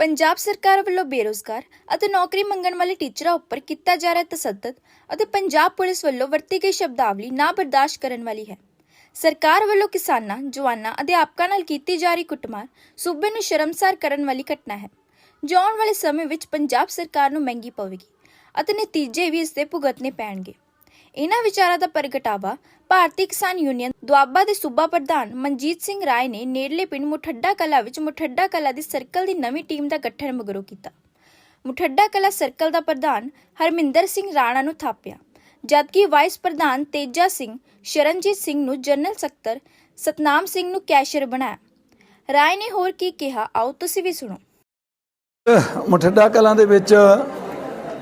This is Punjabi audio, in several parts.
ਪੰਜਾਬ ਸਰਕਾਰ ਵੱਲੋਂ ਬੇਰੋਜ਼ਗਾਰ ਅਤੇ ਨੌਕਰੀ ਮੰਗਣ ਵਾਲੇ ਟੀਚਰਾਂ ਉੱਪਰ ਕੀਤਾ ਜਾ ਰਿਹਾ ਤਸੱਦਦ ਅਤੇ ਪੰਜਾਬ ਪੁਲਿਸ ਵੱਲੋਂ ਵਰਤੀ ਗਈ ਸ਼ਬਦਾਵਲੀ ਨਾ ਬਰਦਾਸ਼ਤ ਕਰਨ ਵਾਲੀ ਹੈ। ਸਰਕਾਰ ਵੱਲੋਂ ਕਿਸਾਨਾਂ, ਜਵਾਨਾਂ, ਅਧਿਆਪਕਾਂ ਨਾਲ ਕੀਤੀ ਜਾ ਰਹੀ ਕੁੱਟਮਾਰ ਸੂਬੇ ਨੂੰ ਸ਼ਰਮਸਾਰ ਕਰਨ ਵਾਲੀ ਘਟਨਾ ਹੈ। ਜੋ ਆਉਣ ਵਾਲੇ ਸਮੇਂ ਵਿੱਚ ਪੰਜਾਬ ਸਰਕਾਰ ਨੂੰ ਮਹਿੰਗੀ ਪਵੇਗੀ ਅਤੇ ਨਤੀਜੇ ਵੀ ਇਸ ਦੇ ਭੁਗਤਣੇ ਪੈਣਗੇ। ਇਹਨਾਂ ਵਿਚਾਰਾਂ ਦਾ ਪ੍ਰਗਟਾਵਾ ਭਾਰਤੀ ਕਿਸਾਨ ਯੂਨੀਅਨ ਦੁਆਬਾ ਦੇ ਸੂਬਾ ਪ੍ਰਧਾਨ ਮਨਜੀਤ ਸਿੰਘ ਰਾਏ ਨੇ ਨੇੜਲੇ ਪਿੰਡ ਮੁਠੱਡਾ ਕਲਾ ਵਿੱਚ ਮੁਠੱਡਾ ਕਲਾ ਦੀ ਸਰਕਲ ਦੀ ਨਵੀਂ ਟੀਮ ਦਾ ਗਠਨ ਮਗਰੋਂ ਕੀਤਾ। ਮੁਠੱਡਾ ਕਲਾ ਸਰਕਲ ਦਾ ਪ੍ਰਧਾਨ ਹਰਮਿੰਦਰ ਸਿੰਘ ਰਾਣਾ ਨੂੰ ਥਾਪਿਆ, ਜਦਕਿ ਵਾਈਸ ਪ੍ਰਧਾਨ ਤੇਜਾ ਸਿੰਘ ਸ਼ਰਨਜੀਤ ਸਿੰਘ ਨੂੰ ਜਨਰਲ ਸਕੱਤਰ ਸਤਨਾਮ ਸਿੰਘ ਨੂੰ ਕੈਸ਼ੀਅਰ ਬਣਾਇਆ। ਰਾਏ ਨੇ ਹੋਰ ਕੀ ਕਿਹਾ, ਆਓ ਤੁਸੀਂ ਵੀ ਸੁਣੋ। ਮਠੱਡਾ ਕਲਾਂ ਦੇ ਵਿੱਚ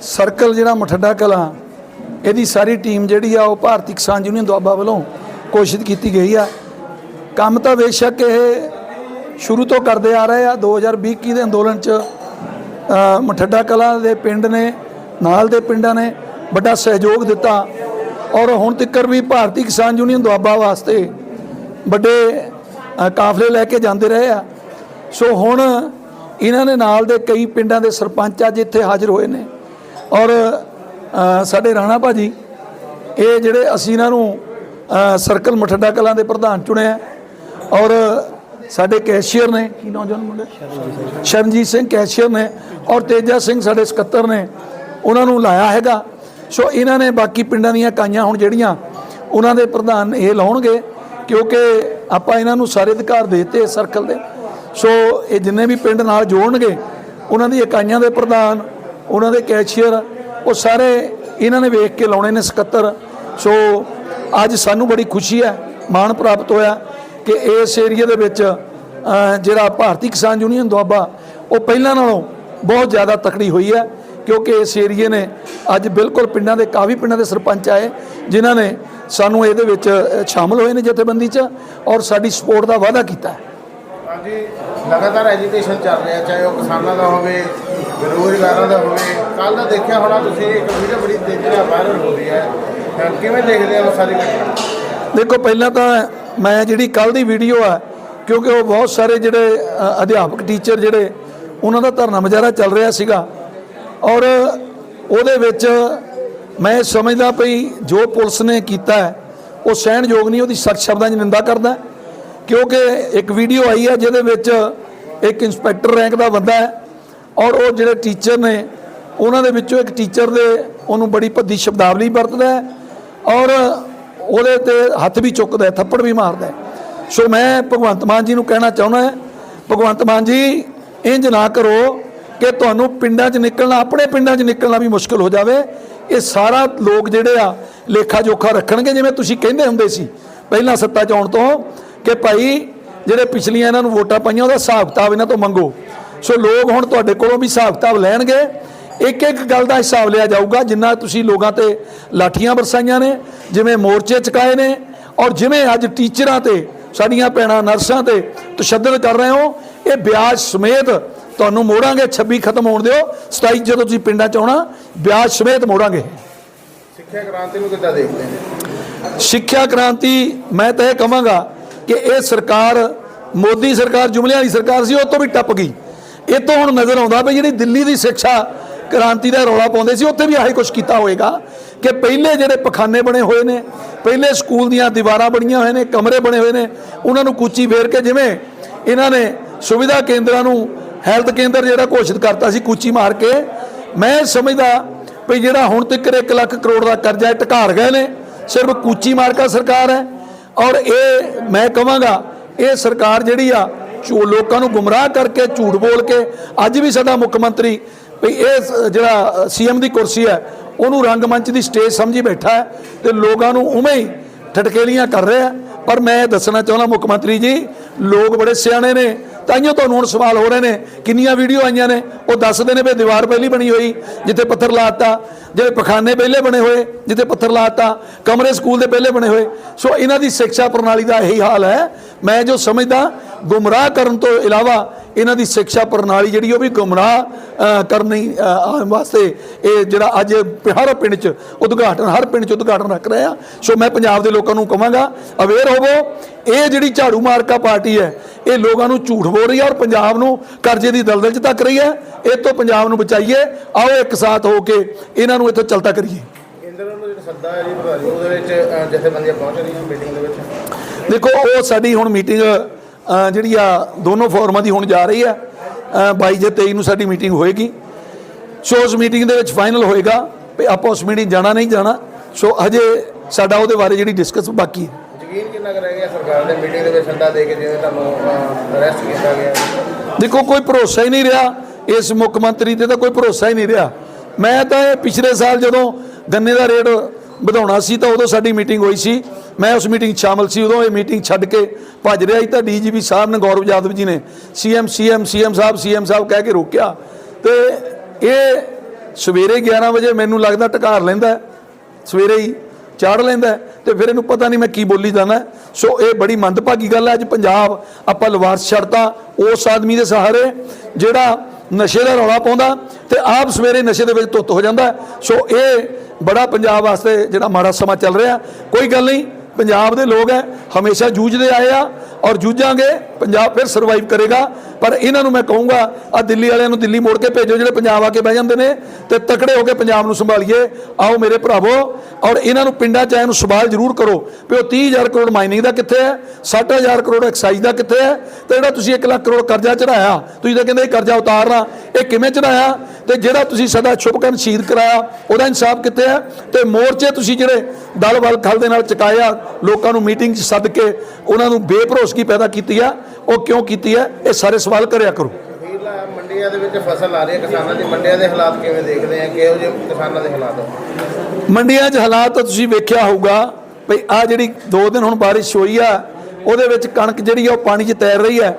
ਸਰਕਲ ਜਿਹੜਾ ਮਠੱਡਾ ਕਲਾਂ ਇਹਦੀ ਸਾਰੀ ਟੀਮ ਜਿਹੜੀ ਆ, ਉਹ ਭਾਰਤੀ ਕਿਸਾਨ ਯੂਨੀਅਨ ਦੁਆਬਾ ਵੱਲੋਂ ਕੋਸ਼ਿਸ਼ ਕੀਤੀ ਗਈ ਆ। ਕੰਮ ਤਾਂ ਬੇਸ਼ੱਕ ਇਹ ਸ਼ੁਰੂ ਤੋਂ ਕਰਦੇ ਆ ਰਹੇ ਆ। 2020 ਦੇ ਅੰਦੋਲਨ ਚ ਮਠੱਡਾ ਕਲਾਂ ਦੇ ਪਿੰਡ ਨੇ, ਨਾਲ ਦੇ ਪਿੰਡਾਂ ਨੇ ਵੱਡਾ ਸਹਿਯੋਗ ਦਿੱਤਾ। ਔਰ ਹੁਣ ਤੱਕ ਵੀ ਭਾਰਤੀ ਕਿਸਾਨ ਯੂਨੀਅਨ ਦੁਆਬਾ ਵਾਸਤੇ ਵੱਡੇ ਕਾਫਲੇ ਲੈ ਕੇ ਜਾਂਦੇ ਰਹੇ ਆ। ਸੋ ਹੁਣ ਇਹਨਾਂ ਦੇ ਨਾਲ ਦੇ ਕਈ ਪਿੰਡਾਂ ਦੇ ਸਰਪੰਚ ਅੱਜ ਇੱਥੇ ਹਾਜ਼ਰ ਹੋਏ ਨੇ। ਔਰ ਸਾਡੇ ਰਾਣਾ ਭਾਜੀ, ਇਹ ਜਿਹੜੇ ਅਸੀਂ ਇਹਨਾਂ ਨੂੰ ਸਰਕਲ ਮਠੱਡਾ ਕਲਾਂ ਦੇ ਪ੍ਰਧਾਨ ਚੁਣਿਆ ਔਰ ਸਾਡੇ ਕੈਸ਼ੀਅਰ ਨੇ, ਕੀ ਨੌਜਵਾਨ ਮੁੰਡੇ? ਸ਼ਰਨਜੀਤ ਸਿੰਘ ਕੈਸ਼ੀਅਰ ਨੇ ਔਰ ਤੇਜਾ ਸਿੰਘ ਸਾਡੇ ਸਕੱਤਰ ਨੇ, ਉਹਨਾਂ ਨੂੰ ਲਾਇਆ ਹੈਗਾ। ਸੋ ਇਹਨਾਂ ਨੇ ਬਾਕੀ ਪਿੰਡਾਂ ਦੀਆਂ ਇਕਾਈਆਂ ਹੁਣ ਜਿਹੜੀਆਂ, ਉਹਨਾਂ ਦੇ ਪ੍ਰਧਾਨ ਇਹ ਲਾਉਣਗੇ, ਕਿਉਂਕਿ ਆਪਾਂ ਇਹਨਾਂ ਨੂੰ ਸਾਰੇ ਅਧਿਕਾਰ ਦੇ ਦਿੱਤੇ ਸਰਕਲ ਦੇ। ਸੋ ਇਹ ਜਿੰਨੇ ਵੀ ਪਿੰਡ ਨਾਲ ਜੋੜਨਗੇ, ਉਹਨਾਂ ਦੀ ਇਕਾਈਆਂ ਦੇ ਪ੍ਰਧਾਨ, ਉਹਨਾਂ ਦੇ ਕੈਸ਼ੀਅਰ ਉਹ ਸਾਰੇ ਇਹਨਾਂ ਨੇ ਵੇਖ ਕੇ ਲਾਉਣੇ ਨੇ ਸਕੱਤਰ। ਸੋ ਅੱਜ ਸਾਨੂੰ ਬੜੀ ਖੁਸ਼ੀ ਹੈ ਮਾਣ ਪ੍ਰਾਪਤ ਹੋਇਆ ਕਿ ਇਸ ਏਰੀਆ ਦੇ ਵਿੱਚ ਜਿਹੜਾ ਭਾਰਤੀ ਕਿਸਾਨ ਯੂਨੀਅਨ ਦੁਆਬਾ ਉਹ ਪਹਿਲਾਂ ਨਾਲੋਂ ਬਹੁਤ ਜ਼ਿਆਦਾ ਤਕੜੀ ਹੋਈ ਹੈ ਕਿਉਂਕਿ ਇਸ ਏਰੀਏ ਨੇ ਅੱਜ ਬਿਲਕੁਲ ਪਿੰਡਾਂ ਦੇ ਕਾਫੀ ਪਿੰਡਾਂ ਦੇ ਸਰਪੰਚ ਆਏ ਜਿਨ੍ਹਾਂ ਨੇ ਸਾਨੂੰ ਇਹਦੇ ਵਿੱਚ ਅ, ਸ਼ਾਮਲ ਹੋਏ ਨੇ ਜਥੇਬੰਦੀ 'ਚ ਔਰ ਸਾਡੀ ਸਪੋਰਟ ਦਾ ਵਾਅਦਾ ਕੀਤਾ ਹੈ। ਲਗਾਤਾਰ ਐਜੀਟੇਸ਼ਨ ਚੱਲ ਰਿਹਾ, ਚਾਹੇ ਉਹ ਕਿਸਾਨਾਂ ਦਾ ਹੋਵੇ ਬੇਰੁਜ਼ਗਾਰਾਂ ਦਾ ਹੋਵੇ। ਕੱਲ ਦਾ ਦੇਖਿਆ ਹੋਣਾ ਤੁਸੀਂ, ਇੱਕ ਵੀਡੀਓ ਬੜੀ ਤੇਜ਼ੀ ਨਾਲ ਵਾਇਰਲ ਹੋ ਰਹੀ ਹੈ। ਕਿਵੇਂ ਦੇਖਦੇ ਹੋ ਸਾਰੀ ਘਟਨਾ? ਦੇਖੋ, ਪਹਿਲਾਂ ਤਾਂ ਮੈਂ ਜਿਹੜੀ ਕੱਲ ਦੀ ਵੀਡੀਓ ਆ, ਕਿਉਂਕਿ ਉਹ ਬਹੁਤ ਸਾਰੇ ਜਿਹੜੇ ਅਧਿਆਪਕ ਟੀਚਰ ਜਿਹੜੇ, ਉਹਨਾਂ ਦਾ ਧਰਨਾ ਮੁਜ਼ਾਹਰਾ ਚੱਲ ਰਿਹਾ ਸੀਗਾ। ਔਰ ਉਹਦੇ ਵਿੱਚ ਮੈਂ ਸਮਝਦਾ ਪਈ, ਜੋ ਪੁਲਿਸ ਨੇ ਕੀਤਾ ਉਹ ਸਹਿਣਯੋਗ ਨਹੀਂ, ਉਹਦੀ ਸਖਤ ਸ਼ਬਦਾਂ 'ਚ ਨਿੰਦਾ ਕਰਦਾ ਕਿਉਂਕਿ ਇੱਕ ਵੀਡੀਓ ਆਈ ਹੈ ਜਿਹਦੇ ਵਿੱਚ ਇੱਕ ਇੰਸਪੈਕਟਰ ਰੈਂਕ ਦਾ ਬੰਦਾ ਹੈ ਔਰ ਉਹ ਜਿਹੜੇ ਟੀਚਰ ਨੇ, ਉਹਨਾਂ ਦੇ ਵਿੱਚੋਂ ਇੱਕ ਟੀਚਰ ਦੇ ਉਹਨੂੰ ਬੜੀ ਭੱਦੀ ਸ਼ਬਦਾਵਲੀ ਵਰਤਦਾ ਹੈ ਔਰ ਉਹਦੇ ਤੇ ਹੱਥ ਵੀ ਚੁੱਕਦਾ ਥੱਪੜ ਵੀ ਮਾਰਦਾ ਸੋ ਮੈਂ ਭਗਵੰਤ ਮਾਨ ਜੀ ਨੂੰ ਕਹਿਣਾ ਚਾਹੁੰਦਾ ਹਾਂ, ਭਗਵੰਤ ਮਾਨ ਜੀ ਇੰਜ ਨਾ ਕਰੋ ਕਿ ਤੁਹਾਨੂੰ ਪਿੰਡਾਂ 'ਚ ਨਿਕਲਣਾ, ਆਪਣੇ ਪਿੰਡਾਂ 'ਚ ਨਿਕਲਣਾ ਵੀ ਮੁਸ਼ਕਲ ਹੋ ਜਾਵੇ। ਇਹ ਸਾਰਾ ਲੋਕ ਜਿਹੜੇ ਆ ਲੇਖਾ ਜੋਖਾ ਰੱਖਣਗੇ, ਜਿਵੇਂ ਤੁਸੀਂ ਕਹਿੰਦੇ ਹੁੰਦੇ ਸੀ। ਪਹਿਲਾਂ ਸੱਤਾ 'ਚ ਆਉਣ ਤੋਂ ਕਿ ਭਾਈ ਜਿਹੜੇ ਪਿਛਲੀਆਂ ਇਹਨਾਂ ਨੂੰ ਵੋਟਾਂ ਪਾਈਆਂ ਉਹਦਾ ਹਿਸਾਬ ਕਿਤਾਬ ਇਹਨਾਂ ਤੋਂ ਮੰਗੋ। ਸੋ ਲੋਕ ਹੁਣ ਤੁਹਾਡੇ ਕੋਲੋਂ ਵੀ ਹਿਸਾਬ ਕਿਤਾਬ ਲੈਣਗੇ। ਇੱਕ ਇੱਕ ਗੱਲ ਦਾ ਹਿਸਾਬ ਲਿਆ ਜਾਊਗਾ ਜਿੰਨਾ ਤੁਸੀਂ ਲੋਕਾਂ ਤੇ ਲਾਠੀਆਂ ਵਰਸਾਈਆਂ ਨੇ ਜਿਵੇਂ ਮੋਰਚੇ ਚੁਕਾਏ ਨੇ ਔਰ ਜਿਵੇਂ ਅੱਜ ਟੀਚਰਾਂ ਤੇ ਸਾਡੀਆਂ ਭੈਣਾਂ ਨਰਸਾਂ ਤੇ ਤਸ਼ੱਦਦ ਕਰ ਰਹੇ ਹੋ ਇਹ ਵਿਆਜ ਸਮੇਤ ਤੁਹਾਨੂੰ ਮੋੜਾਂਗੇ। 26 ਖਤਮ ਹੋਣ ਦਿਓ। 27 ਜਦੋਂ ਤੁਸੀਂ ਪਿੰਡਾਂ ਚ ਆਉਣਾ ਵਿਆਜ ਸਮੇਤ ਮੋੜਾਂਗੇ। ਸਿੱਖਿਆ ਕ੍ਰਾਂਤੀ ਨੂੰ ਕਿੱਦਾਂ ਦੇਖਦੇ ਹੋ ਸਿੱਖਿਆ ਕ੍ਰਾਂਤੀ ਮੈਂ ਤਾਂ ਇਹ ਕਹਾਂਗਾ ਕਿ ਇਹ ਸਰਕਾਰ, ਮੋਦੀ ਸਰਕਾਰ ਜੁਮਲਿਆਂ ਵਾਲੀ ਸਰਕਾਰ ਸੀ, ਉਹ ਤੋਂ ਵੀ ਟੱਪ ਗਈ। ਇਹ ਤੋਂ ਹੁਣ ਨਜ਼ਰ ਆਉਂਦਾ ਵੀ ਜਿਹੜੀ ਦਿੱਲੀ ਦੀ ਸਿੱਖਿਆ ਕ੍ਰਾਂਤੀ ਦਾ ਰੌਲਾ ਪਾਉਂਦੇ ਸੀ, ਉੱਥੇ ਵੀ ਆਹੀ ਕੁਝ ਕੀਤਾ ਹੋਏਗਾ ਕਿ ਪਹਿਲੇ ਜਿਹੜੇ ਪਖਾਨੇ ਬਣੇ ਹੋਏ ਨੇ, ਪਹਿਲੇ ਸਕੂਲ ਦੀਆਂ ਦੀਵਾਰਾਂ ਬਣੀਆਂ ਹੋਏ ਨੇ, ਕਮਰੇ ਬਣੇ ਹੋਏ ਨੇ, ਉਹਨਾਂ ਨੂੰ ਕੂਚੀ ਫੇਰ ਕੇ ਜਿਵੇਂ ਇਹਨਾਂ ਨੇ ਸੁਵਿਧਾ ਕੇਂਦਰਾਂ ਨੂੰ, ਹੈਲਥ ਕੇਂਦਰ ਜਿਹੜਾ ਘੋਸ਼ਿਤ ਕਰਤਾ ਸੀ, ਕੂਚੀ ਮਾਰ ਕੇ, ਮੈਂ ਸਮਝਦਾ ਵੀ ਜਿਹੜਾ ਹੁਣ ਤੱਕ 1 ਲੱਖ ਕਰੋੜ ਦਾ ਕਰਜ਼ਾ ਇਹ ਢਕਾਰ ਗਏ ਨੇ, ਸਿਰਫ ਕੂਚੀ ਮਾਰ ਕੇ ਸਰਕਾਰ ਹੈ। ਔਰ ਇਹ ਮੈਂ ਕਹਾਂਗਾ, ਇਹ ਸਰਕਾਰ ਜਿਹੜੀ ਆ ਝੂ ਲੋਕਾਂ ਨੂੰ ਗੁੰਮਰਾਹ ਕਰਕੇ ਝੂਠ ਬੋਲ ਕੇ ਅੱਜ ਵੀ ਸਾਡਾ ਮੁੱਖ ਮੰਤਰੀ ਵੀ ਇਹ ਸ- ਜਿਹੜਾ ਸੀਐਮ ਦੀ ਕੁਰਸੀ ਹੈ, ਉਹਨੂੰ ਰੰਗਮੰਚ ਦੀ ਸਟੇਜ ਸਮਝੀ ਬੈਠਾ ਹੈ ਤੇ ਲੋਕਾਂ ਨੂੰ ਉਵੇਂ ਹੀ ਠਟਕੇਲੀਆਂ ਕਰ ਰਿਹਾ ਪਰ ਮੈਂ ਇਹ ਦੱਸਣਾ ਚਾਹੁੰਦਾ ਮੁੱਖ ਮੰਤਰੀ ਜੀ, ਲੋਕ ਬੜੇ ਸਿਆਣੇ ਨੇ ਤਾਈਓ ਤੁਹਾਨੂੰ ਹੁਣ ਸਵਾਲ ਹੋ ਰਹੇ ਨੇ, ਕਿੰਨੀਆਂ ਵੀਡੀਓ ਆਈਆਂ ਨੇ, ਉਹ ਦੱਸਦੇ ਨੇ ਵੀ ਦੀਵਾਰ ਪਹਿਲੀ ਬਣੀ ਹੋਈ, ਜਿੱਥੇ ਪੱਥਰ ਲਾਤਾ, ਜਿਹੜੇ ਪਖਾਨੇ ਪਹਿਲੇ ਬਣੇ ਹੋਏ, ਜਿੱਥੇ ਪੱਥਰ ਲਾਤਾ, ਕਮਰੇ ਸਕੂਲ ਦੇ ਪਹਿਲੇ ਬਣੇ ਹੋਏ। ਸੋ ਇਹਨਾਂ ਦੀ ਸਿੱਖਿਆ ਪ੍ਰਣਾਲੀ ਦਾ ਇਹੀ ਹਾਲ ਹੈ। ਮੈਂ ਜੋ ਸਮਝਦਾ, ਗੁੰਮਰਾਹ ਕਰਨ ਤੋਂ ਇਲਾਵਾ ਇਹਨਾਂ ਦੀ ਸਿੱਖਿਆ ਪ੍ਰਣਾਲੀ ਜਿਹੜੀ ਉਹ ਵੀ ਗੁੰਮਰਾਹ ਕਰਨੀ ਆਉਣ ਵਾਸਤੇ ਇਹ ਜਿਹੜਾ ਅੱਜ ਹਰ ਪਿੰਡ 'ਚ ਉਦਘਾਟਨ ਹਰ ਪਿੰਡ 'ਚ ਉਦਘਾਟਨ ਰੱਖ ਰਹੇ ਆ। ਸੋ ਮੈਂ ਪੰਜਾਬ ਦੇ ਲੋਕਾਂ ਨੂੰ ਕਹਾਂਗਾ ਅਵੇਅਰ ਹੋਵੋ ਇਹ ਜਿਹੜੀ ਝਾੜੂ ਮਾਰਕਾ ਪਾਰਟੀ ਹੈ ਇਹ ਲੋਕਾਂ ਨੂੰ ਝੂਠ ਬੋਲ ਰਹੀ ਹੈ ਔਰ ਪੰਜਾਬ ਨੂੰ ਕਰਜ਼ੇ ਦੀ ਦਲਦਲ 'ਚ ਤੱਕ ਰਹੀ ਹੈ। ਇਹ ਤੋਂ ਪੰਜਾਬ ਨੂੰ ਬਚਾਈਏ ਆਓ ਇੱਕ ਸਾਥ ਹੋ ਕੇ ਇਹਨਾਂ ਨੂੰ ਇੱਥੋਂ ਚਲਤਾ ਕਰੀਏ। ਕੇਂਦਰ ਵੱਲੋਂ ਜਿਹੜਾ ਸੱਦਾ ਹੈ ਜੀ ਪ੍ਰਧਾਨ ਜੀ ਉਹਦੇ ਵਿੱਚ ਅ, ਜਥੇਬੰਦੀਆਂ ਪਹੁੰਚ ਰਹੀਆਂ ਮੀਟਿੰਗ ਦੇ ਵਿੱਚ? ਦੇਖੋ ਉਹ ਸਾਡੀ ਹੁਣ ਮੀਟਿੰਗ ਜਿਹੜੀ ਆ ਦੋਨੋਂ ਫੋਰਮਾਂ ਦੀ ਹੁਣ ਜਾ ਰਹੀ ਅ, 22 ਜੇ 23 ਨੂੰ ਸਾਡੀ ਮੀਟਿੰਗ ਹੋਏਗੀ। ਸੋ ਉਸ ਮੀਟਿੰਗ ਦੇ ਵਿੱਚ ਫਾਈਨਲ ਹੋਏਗਾ ਵੀ ਆਪਾਂ ਉਸ ਮੀਟਿੰਗ ਜਾਣਾ ਨਹੀਂ ਜਾਣਾ। ਸੋ ਹਜੇ ਸਾਡਾ ਉਹਦੇ ਬਾਰੇ ਜਿਹੜੀ ਡਿਸਕਸ ਬਾਕੀ ਹੈ। ਯਕੀਨ ਕਿੰਨਾ ਕੁ ਰਹਿ ਗਿਆ ਸਰਕਾਰ ਦੇ ਮੀਟਿੰਗ ਦੇ ਵਿੱਚ ਸੱਦਾ ਦੇ ਕੇ ਜਿਵੇਂ ਤੁਹਾਨੂੰ ਅਰੈਸਟ ਕੀਤਾ ਗਿਆ? ਦੇਖੋ ਕੋਈ ਭਰੋਸਾ ਹੀ ਨਹੀਂ ਰਿਹਾ। ਇਸ ਮੁੱਖ ਮੰਤਰੀ ਤੇ ਤਾਂ ਕੋਈ ਭਰੋਸਾ ਹੀ ਨਹੀਂ ਰਿਹਾ। ਮੈਂ ਤਾਂ ਇਹ ਪਿਛਲੇ ਸਾਲ ਜਦੋਂ ਗੰਨੇ ਦਾ ਰੇਟ ਵਧਾਉਣਾ ਸੀ ਤਾਂ ਉਦੋਂ ਸਾਡੀ ਮੀਟਿੰਗ ਹੋਈ ਸੀ। ਮੈਂ ਉਸ ਮੀਟਿੰਗ 'ਚ ਸ਼ਾਮਲ ਸੀ। ਉਦੋਂ ਇਹ ਮੀਟਿੰਗ ਛੱਡ ਕੇ ਭੱਜ ਰਿਹਾ ਸੀ। ਤਾਂ ਡੀਜੀਪੀ ਸਾਹਿਬ ਨੇ ਗੌਰਵ ਯਾਦਵ ਜੀ ਨੇ ਸੀਐਮ ਸੀਐਮ ਸੀਐਮ ਸਾਹਿਬ ਸੀਐਮ ਸਾਹਿਬ ਕਹਿ ਕੇ ਰੋਕਿਆ। ਤੇ ਇਹ ਸਵੇਰੇ 11 ਵਜੇ ਮੈਨੂੰ ਲੱਗਦਾ ਟਕਾਰ ਲੈਂਦਾ ਸਵੇਰੇ ਹੀ ਚਾੜ ਲੈਂਦਾ ਹੈ। ਤੇ ਫਿਰ ਇਹਨੂੰ ਪਤਾ ਨਹੀਂ ਮੈਂ ਕੀ ਬੋਲੀ ਜਾਂਦਾ ਸੋ ਇਹ ਬੜੀ ਮੰਦਭਾਗੀ ਗੱਲ ਹੈ। ਅੱਜ ਪੰਜਾਬ ਆਪਾਂ ਲਵਾਰਸ ਛੱਡਤਾ। ਉਸ ਆਦਮੀ ਦੇ ਸਹਾਰੇ ਜਿਹੜਾ ਨਸ਼ੇ ਦਾ ਰੌਲਾ ਪਾਉਂਦਾ ਤੇ ਆਪ ਸਵੇਰੇ ਨਸ਼ੇ ਦੇ ਵਿੱਚ ਧੁੱਤ ਹੋ ਜਾਂਦਾ। ਸੋ ਇਹ ਬੜਾ ਪੰਜਾਬ ਵਾਸਤੇ ਜਿਹੜਾ ਮਾੜਾ ਸਮਾਂ ਚੱਲ ਰਿਹਾ। ਕੋਈ ਗੱਲ ਨਹੀਂ ਪੰਜਾਬ ਦੇ ਲੋਕ ਹੈ ਹਮੇਸ਼ਾ ਜੂਝਦੇ ਆਏ ਆ ਔਰ ਜੂਝਾਂਗੇ, ਪੰਜਾਬ ਫਿਰ ਸਰਵਾਈਵ ਕਰੇਗਾ। ਪਰ ਇਹਨਾਂ ਨੂੰ ਮੈਂ ਕਹੂੰਗਾ ਆ ਦਿੱਲੀ ਵਾਲਿਆਂ ਨੂੰ ਦਿੱਲੀ ਮੋੜ ਕੇ ਭੇਜੋ, ਜਿਹੜੇ ਪੰਜਾਬ ਆ ਕੇ ਬਹਿ ਜਾਂਦੇ ਨੇ, ਤੇ ਤਕੜੇ ਹੋ ਕੇ ਪੰਜਾਬ ਨੂੰ ਸੰਭਾਲੀਏ। ਆਓ ਮੇਰੇ ਭਰਾਵੋ, ਔਰ ਇਹਨਾਂ ਨੂੰ ਪਿੰਡਾਂ ਚ ਆਇਆਂ ਨੂੰ ਸਵਾਲ ਜ਼ਰੂਰ ਕਰੋ। ਵੀ ਉਹ 30000 ਕਰੋੜ ਮਾਈਨਿੰਗ ਦਾ ਕਿੱਥੇ ਹੈ 60000 ਕਰੋੜ ਐਕਸਾਈਜ਼ ਦਾ ਕਿੱਥੇ ਹੈ ਤੇ ਜਿਹੜਾ ਤੁਸੀਂ 1 ਲੱਖ ਕਰੋੜ ਕਰਜ਼ਾ ਚੜਾਇਆ ਤੁਸੀਂ ਤਾਂ ਕਹਿੰਦੇ ਇਹ ਕਰਜ਼ਾ ਉਤਾਰਨਾ, ਇਹ ਕਿਵੇਂ ਚੜਾਇਆ ਤੇ ਜਿਹੜਾ ਤੁਸੀਂ ਸਾਡਾ ਸ਼ੁਭਕਰਨ ਸ਼ਹੀਦ ਕਰਾਇਆ ਉਹਦਾ ਇਨਸਾਫ ਕਿੱਥੇ ਹੈ? ਤੇ ਮੋਰਚੇ ਤੁਸੀਂ ਜਿਹੜੇ ਦਲ ਬਲ ਖਲ ਦੇ ਨਾਲ ਚਕਾਇਆ ਲੋਕਾਂ ਨੂੰ ਮੀਟਿੰਗ 'ਚ ਸੱਦ ਕੇ ਉਹਨਾਂ ਨੂੰ ਬੇਭਰੋਸਗੀ ਪੈਦਾ ਕੀਤੀ ਆ ਉਹ ਕਿਉਂ ਕੀਤੀ ਹੈ? ਇਹ ਸਾਰੇ ਸਵਾਲ ਕਰਿਆ ਕਰੋ। ਮੰਡੀਆਂ ਦੇ ਵਿੱਚ ਫਸਲ ਆ ਰਹੀ ਹੈ ਕਿਸਾਨਾਂ ਦੀ। ਮੰਡੀਆਂ ਦੇ ਹਾਲਾਤ ਕਿਵੇਂ ਦੇਖਦੇ ਆ? ਕਿਹੋ ਜਿਹੇ ਕਿਸਾਨਾਂ ਦੇ ਹਾਲਾਤ ਆ? ਮੰਡੀਆਂ 'ਚ ਹਾਲਾਤ ਤਾਂ ਤੁਸੀਂ ਵੇਖਿਆ ਹੋਊਗਾ ਭਈ ਆ ਜਿਹੜੀ 2 ਦਿਨ ਹੁਣ ਬਾਰਿਸ਼ ਹੋਈ ਆ ਉਹਦੇ ਵਿੱਚ ਕਣਕ ਜਿਹੜੀ ਆ ਉਹ ਪਾਣੀ 'ਚ ਤੈਰ ਰਹੀ ਹੈ।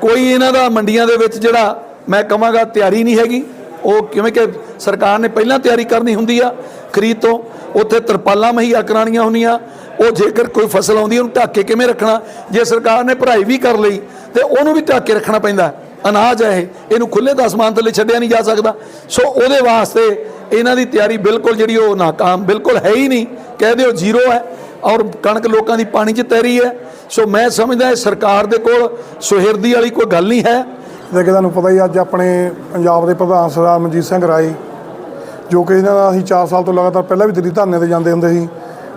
ਕੋਈ ਇਹਨਾਂ ਦਾ ਮੰਡੀਆਂ ਦੇ ਵਿੱਚ ਜਿਹੜਾ ਮੈਂ ਕਹਾਂਗਾ ਤਿਆਰੀ ਨਹੀਂ ਹੈਗੀ। ਉਹ ਕਿਵੇਂ ਕਿ ਸਰਕਾਰ ਨੇ ਪਹਿਲਾਂ ਤਿਆਰੀ ਕਰਨੀ ਹੁੰਦੀ ਆ ਖਰੀਦ ਤੋਂ, ਉੱਥੇ ਤਰਪਾਲਾਂ ਮੁਹੱਈਆ ਕਰਾਉਣੀਆਂ ਹੁੰਦੀਆਂ, ਉਹ ਜੇਕਰ ਕੋਈ ਫਸਲ ਆਉਂਦੀ ਉਹਨੂੰ ਢੱਕ ਕੇ ਕਿਵੇਂ ਰੱਖਣਾ? ਜੇ ਸਰਕਾਰ ਨੇ ਭਰਾਈ ਵੀ ਕਰ ਲਈ, ਤੇ ਉਹਨੂੰ ਵੀ ਢੱਕ ਕੇ ਰੱਖਣਾ ਪੈਂਦਾ। ਅਨਾਜ ਹੈ ਇਹ, ਇਹਨੂੰ ਖੁੱਲੇ ਦਾ ਅਸਮਾਨ ਥੱਲੇ ਛੱਡਿਆ ਨਹੀਂ ਜਾ ਸਕਦਾ। ਸੋ ਉਹਦੇ ਵਾਸਤੇ ਇਹਨਾਂ ਦੀ ਤਿਆਰੀ ਬਿਲਕੁਲ ਜਿਹੜੀ ਉਹ ਨਾਕਾਮ, ਬਿਲਕੁਲ ਹੈ ਹੀ ਨਹੀਂ। ਕਹਿ ਦਿਓ ਜ਼ੀਰੋ ਹੈ, ਔਰ ਕਣਕ ਲੋਕਾਂ ਦੀ ਪਾਣੀ 'ਚ ਤੈਰੀ ਹੈ। ਸੋ ਮੈਂ ਸਮਝਦਾ ਸਰਕਾਰ ਦੇ ਕੋਲ ਸੁਹਿਰਦੀ ਵਾਲੀ ਕੋਈ ਗੱਲ ਨਹੀਂ ਹੈ। ਜਿਵੇਂ ਕਿ ਤੁਹਾਨੂੰ ਪਤਾ ਹੀ ਅੱਜ ਆਪਣੇ ਪੰਜਾਬ ਦੇ ਪ੍ਰਧਾਨ ਸਰਦਾਰ ਮਨਜੀਤ ਸਿੰਘ ਰਾਏ, ਜੋ ਕਿ ਇਹਨਾਂ ਦਾ ਅਸੀਂ 4 ਸਾਲ ਤੋਂ ਲਗਾਤਾਰ ਪਹਿਲਾਂ ਵੀ ਦਿੱਲੀ ਧਰਨੇ ਤੇ ਜਾਂਦੇ ਹੁੰਦੇ ਸੀ,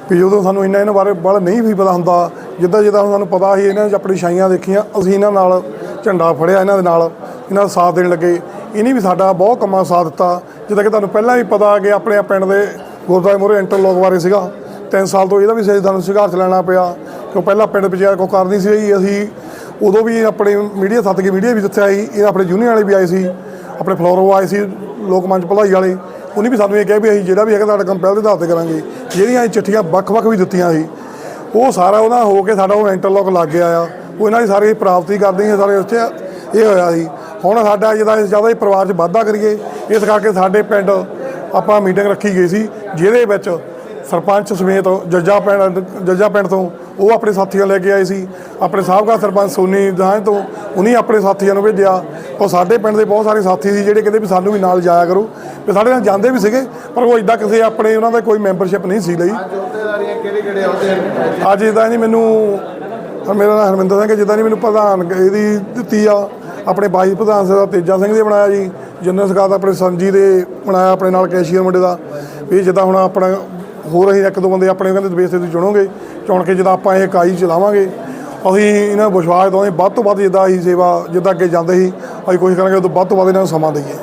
ਵੀ ਜਦੋਂ ਸਾਨੂੰ ਇੰਨਾ ਇਹਨਾਂ ਬਾਰੇ ਬੜਾ ਨਹੀਂ ਵੀ ਪਤਾ ਹੁੰਦਾ, ਜਿੱਦਾਂ ਜਿੱਦਾਂ ਸਾਨੂੰ ਪਤਾ ਸੀ ਇਹਨਾਂ 'ਚ ਆਪਣੀ ਛਾਈਆਂ ਦੇਖੀਆਂ, ਅਸੀਂ ਇਹਨਾਂ ਨਾਲ ਝੰਡਾ ਫੜਿਆ ਇਹਨਾਂ ਦੇ ਨਾਲ, ਇਹਨਾਂ ਦਾ ਸਾਥ ਦੇਣ ਲੱਗੇ, ਇਹਨੇ ਵੀ ਸਾਡਾ ਬਹੁਤ ਕੰਮਾਂ ਸਾਥ ਦਿੱਤਾ, ਜਿੱਦਾਂ ਕਿ ਤੁਹਾਨੂੰ ਪਹਿਲਾਂ ਵੀ ਪਤਾ ਕਿ ਆਪਣੇ ਪਿੰਡ ਦੇ ਗੁਰਦੁਆਰੇ ਮੋਰੇ ਇੰਟਰਲੋਕ ਬਾਰੇ ਸੀਗਾ 3 ਸਾਲ ਤੋਂ ਇਹਦਾ ਵੀ ਸਹੀ ਸਾਨੂੰ ਸੰਘਰਸ਼ ਲੈਣਾ ਪਿਆ, ਕਿਉਂ ਪਹਿਲਾਂ ਪਿੰਡ ਵਿਚਾਰ ਕੋਈ ਕਰਨੀ ਸੀ, ਅਸੀਂ ਉਦੋਂ ਵੀ ਆਪਣੇ ਮੀਡੀਆ ਸੱਦ ਕੇ ਮੀਡੀਆ ਵੀ ਦੱਸਿਆ ਸੀ ਇਹ ਆਪਣੇ ਯੂਨੀਅਨ ਵਾਲੇ ਵੀ ਆਏ ਸੀ, ਆਪਣੇ ਫਲੋਰੋ ਆਏ ਸੀ, ਲੋਕ ਮੰਚ ਭਲਾਈ ਵਾਲੇ, ਉਹਨੇ ਵੀ ਸਾਨੂੰ ਇਹ ਕਿਹਾ ਵੀ ਅਸੀਂ ਜਿਹੜਾ ਵੀ ਹੈਗਾ ਤੁਹਾਡਾ ਕੰਮ ਪਹਿਲ ਦੇ ਆਧਾਰ ਤੇ ਕਰਾਂਗੇ। ਜਿਹੜੀਆਂ ਇਹ ਚਿੱਠੀਆਂ ਵੱਖ-ਵੱਖ ਵੀ ਦਿੱਤੀਆਂ ਸੀ, ਉਹ ਸਾਰਾ ਉਹਨਾਂ ਹੋ ਕੇ ਸਾਡਾ ਉਹ ਇੰਟਰਲੋਕ ਲੱਗ ਗਿਆ ਆ। ਉਹ ਇਹਨਾਂ ਦੀ ਸਾਰੀ ਪ੍ਰਾਪਤੀ ਕਰਦੇ ਸੀ, ਸਾਰੇ ਉੱਥੇ ਇਹ ਹੋਇਆ ਸੀ। ਹੁਣ ਸਾਡਾ ਜਿਹਦਾ ਜ਼ਿਆਦਾ ਹੀ ਪਰਿਵਾਰ 'ਚ ਵਾਧਾ ਕਰੀਏ, ਇਸ ਕਰਕੇ ਸਾਡੇ ਪਿੰਡ ਆਪਾਂ ਮੀਟਿੰਗ ਰੱਖੀ ਗਈ ਸੀ, ਜਿਹਦੇ ਵਿੱਚ ਸਰਪੰਚ ਸਮੇਤ ਜੱਜਾ ਪਿੰਡ ਜੱਜਾ ਪਿੰਡ ਤੋਂ ਉਹ ਆਪਣੇ ਸਾਥੀਆਂ ਲੈ ਕੇ ਆਏ ਸੀ। ਆਪਣੇ ਸਾਬਕਾ ਸਰਪੰਚ ਸੋਨੀ ਦਾਹ ਤੋਂ ਉਹਨੇ ਆਪਣੇ ਸਾਥੀਆਂ ਨੂੰ ਭੇਜਿਆ। ਉਹ ਸਾਡੇ ਪਿੰਡ ਦੇ ਬਹੁਤ ਸਾਰੇ ਸਾਥੀ ਸੀ ਜਿਹੜੇ ਕਹਿੰਦੇ ਵੀ ਸਾਨੂੰ ਵੀ ਨਾਲ ਜਾਇਆ ਕਰੋ। ਤੇ ਸਾਡੇ ਨਾਲ ਜਾਂਦੇ ਵੀ ਸੀਗੇ ਪਰ ਉਹ ਇਦਾਂ ਕਿਸੇ ਆਪਣੇ ਉਹਨਾਂ ਦਾ ਕੋਈ ਮੈਂਬਰਸ਼ਿਪ ਨਹੀਂ ਸੀ ਲਈ। ਅੱਜ ਇਦਾਂ ਨਹੀਂ ਮੈਨੂੰ ਮੇਰਾ ਨਾਮ ਹਰਮਿੰਦਰ ਸਿੰਘ ਹੈ ਜਿੱਦਾਂ ਨਹੀਂ ਮੈਨੂੰ ਪ੍ਰਧਾਨ ਇਹਦੀ ਦਿੱਤੀ ਆ। ਆਪਣੇ ਬਾਈ ਪ੍ਰਧਾਨ ਸਰਦਾਰ ਤੇਜਾ ਸਿੰਘ ਦੇ ਬਣਾਇਆ ਜੀ। ਜਨਰਲ ਸਕਾਤ ਆਪਣੇ ਸੰਜੀ ਦੇ ਬਣਾਇਆ ਆਪਣੇ ਨਾਲ ਕੈਸ਼ੀਅਰ ਮੁੰਡੇ ਦਾ। ਵੀ ਜਿੱਦਾਂ ਹੁਣ ਆਪਣਾ ਹੋਰ ਅਸੀਂ ਇੱਕ ਦੋ ਬੰਦੇ ਆਪਣੇ ਕਹਿੰਦੇ ਬੇਸ ਤੇ ਤੁਸੀਂ ਚੁਣੋਗੇ, ਚੁਣ ਕੇ ਜਿੱਦਾਂ ਆਪਾਂ ਇਹ ਇਕਾਈ ਚਲਾਵਾਂਗੇ, ਅਸੀਂ ਇਹਨਾਂ ਨੂੰ ਵਿਸ਼ਵਾਸ ਦਵਾਂਗੇ ਵੱਧ ਤੋਂ ਵੱਧ ਜਿੱਦਾਂ ਅਸੀਂ ਸੇਵਾ, ਜਿੱਦਾਂ ਅੱਗੇ ਜਾਂਦੇ ਸੀ, ਅਸੀਂ ਕੋਸ਼ਿਸ਼ ਕਰਾਂਗੇ ਉਹ ਤੋਂ ਵੱਧ ਤੋਂ ਵੱਧ ਇਹਨਾਂ ਨੂੰ ਸਮਾਂ ਦਈਏ।